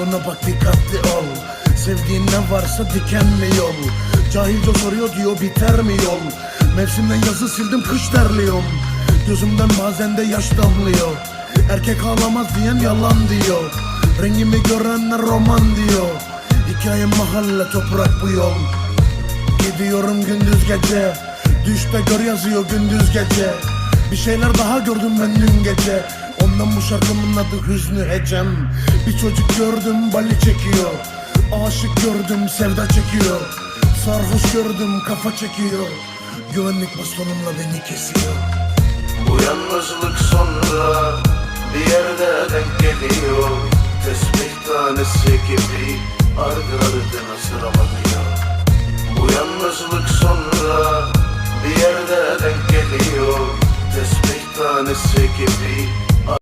Yoluna bak dikkatli ol. Sevdiğin ne varsa dikenli yol Cahilce soruyor diyor biter mi yol? Mevsimden yazı sildim kış terliyorum. Gözümden bazen de yaş damlıyor. Erkek ağlamaz diyen yalan diyor. Rengimi görenler roman diyor. Hikayem mahalle toprak bu yol. Gidiyorum gündüz gece. Düşte gör yazıyor gündüz gece. Bir şeyler daha gördüm ben dün gece Ondan bu şarkımın adı Hüznü Hecem Bir çocuk gördüm bali çekiyor. Aşık gördüm sevda çekiyor. Sarhoş gördüm kafa çekiyor. Güvenlik bastonumla beni kesiyor. Bu yalnızlık sonra bir yerde denk geliyor. Tesbih tanesi gibi ardı ardına sıralanıyor. Bu yalnızlık sonra bir yerde denk geliyor. Tesbih tanesi gibi